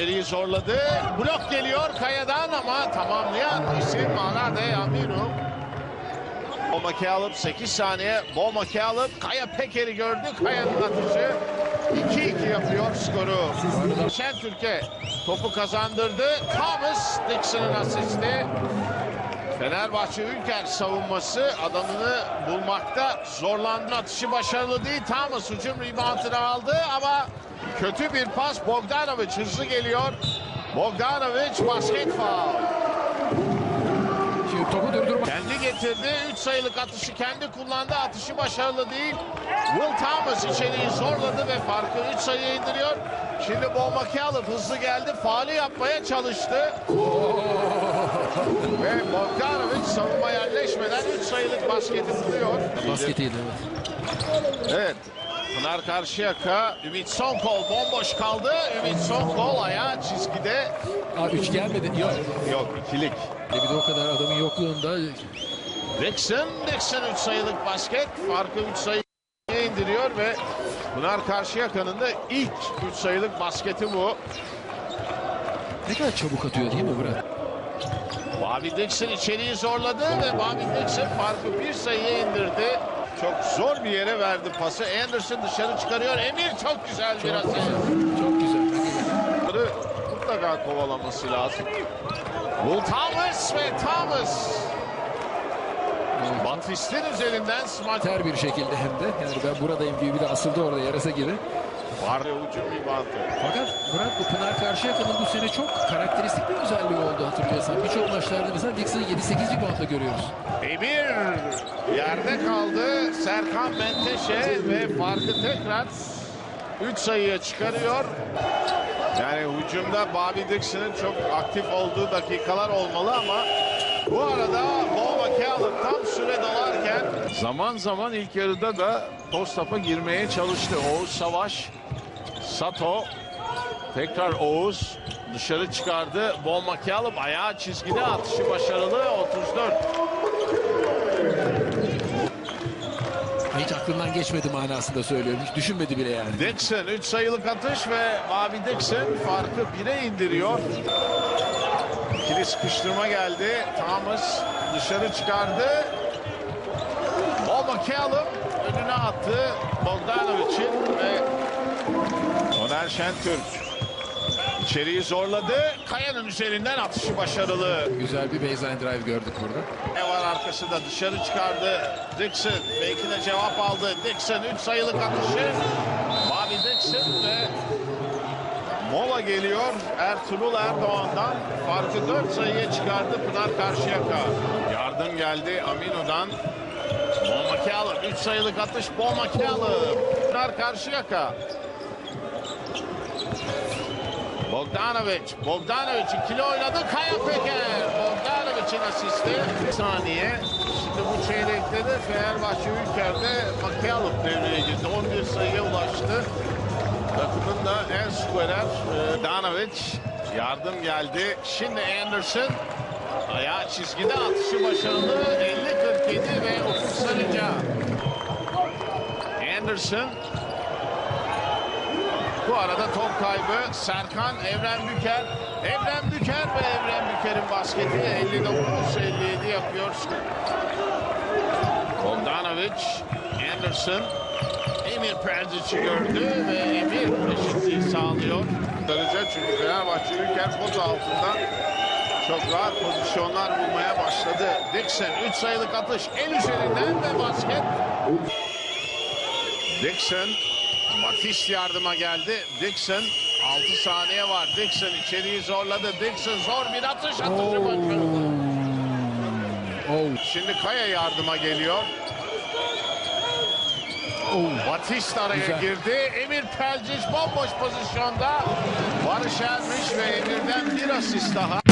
yakaladı. Blok geliyor Kaya'dan ama tamamlayan isim Anade Amiru. Bo McCallum 8 saniye. Bo McCallum Kaya Peker'i gördü. Kaya'nın atışı 2-2 yapıyor skoru. Şentürk'e topu kazandırdı. Thomas Dixon'ın asisti. Fenerbahçe Ülker savunması adamını bulmakta zorlandı. Atışı başarılı değil. Thomas hücum reboundını aldı ama kötü bir pas. Bogdanovic hızlı geliyor. Bogdanovic basket faul. Şimdi topu durdurma. Kendi getirdi. 3 sayılık atışı kendi kullandı. Atışı başarılı değil. Will Thomas içeriği zorladı ve farkı 3 sayıya indiriyor. Şimdi Bo McCallum hızlı geldi. Faali yapmaya çalıştı. Ve Bogdanovic savunma yerleşmeden 3 sayılık basketi buluyor. Basketiydi evet. Evet. Pınar Karşıyaka, Ümit Sonkol bomboş kaldı. Ümit Sonkol ayağı çizgide. Aa, üç gelmedi. Yok. Yok ikilik. E bir de o kadar adamın yokluğunda Dixon, Dixon 3 sayılık basket. Farkı 3 sayıya indiriyor ve Pınar Karşıyaka'nın da ilk 3 sayılık basketi bu. ne kadar çabuk atıyor değil mi Murat? Bobby Dixon içeriği zorladı ve Bobby Dixon farkı bir sayıya indirdi. Çok zor bir yere verdi pası. Anderson dışarı çıkarıyor. Emir çok güzel bir Çok asist. güzel. Çok güzel. Bunları mutlaka kovalaması lazım. Will Thomas ve Thomas. Batist'in üzerinden smaç Ter bir şekilde hem de. Yani ben buradayım diye bir de asıldı orada yarasa gibi. Var. Hücum reboundu. Fakat Murat bu Pınar Karşıyaka'nın bu sene çok karakteristik bir özelliği oldu hatırlıyorsan. Birçok maçlarda mesela Dixon'ı 7-8 reboundla görüyoruz. Emir yerde kaldı. Serkan Menteşe ve farkı tekrar 3 sayıya çıkarıyor. Yani hücumda Bobby Dixon'ın çok aktif olduğu dakikalar olmalı ama bu arada Bo McCallum tam zaman zaman ilk yarıda da Postap'a girmeye çalıştı. Oğuz Savaş, Sato, tekrar Oğuz dışarı çıkardı. Bo McCallum ayağı çizgide atışı başarılı 34. Hiç aklımdan geçmedi manasında söylüyorum. Hiç düşünmedi bile yani. Dixon 3 sayılık atış ve Bobby Dixon farkı 1'e indiriyor. İkili sıkıştırma geldi. Thomas dışarı çıkardı. Bo McCallum önüne attı. Bogdanovic'in ve Soner Şentürk içeriği zorladı. Kaya'nın üzerinden atışı başarılı. Güzel bir baseline drive gördük burada. Ne var arkasında dışarı çıkardı. Dixon belki de cevap aldı. Dixon 3 sayılık atışı. Bobby Dixon ve mola geliyor. Ertuğrul Erdoğan'dan farkı 4 sayıya çıkardı Pınar Karşıyaka. Yardım geldi Amino'dan. McCallum 3 sayılık atış Bo McCallum. Pınar Karşıyaka. Bogdanovic. Bogdanovic ikili oynadı. Kaya Peker. Bogdanovic'in asisti. Bir saniye. Şimdi bu çeyrekte de Fenerbahçe Ülker'de McCallum devreye girdi. 11 sayıya ulaştı. Takımın da en skorer e, Danovic. Yardım geldi. Şimdi Anderson. Ayağı çizgide atışı başarılı. 50-47 ve Ufuk Sarıca. Anderson bu arada top kaybı Serkan Evren Büker. Evren Büker ve Evren Büker'in basketi 59-57 yapıyor. Bogdanovic, Anderson, Emir Perzic'i gördü ve Emir eşitliği sağlıyor. Çünkü Fenerbahçe Ülker pot altından çok rahat pozisyonlar bulmaya başladı. Dixon 3 sayılık atış el üzerinden ve basket. Dixon Matisse yardıma geldi. Dixon 6 saniye var. Dixon içeriği zorladı. Dixon zor bir atış atışı başarılı. Oh, Şimdi Kaya yardıma geliyor. oh. Batiste araya Güzel. girdi. Emir Pelcic bomboş pozisyonda. Barış Ermiş ve Emir'den bir asist daha.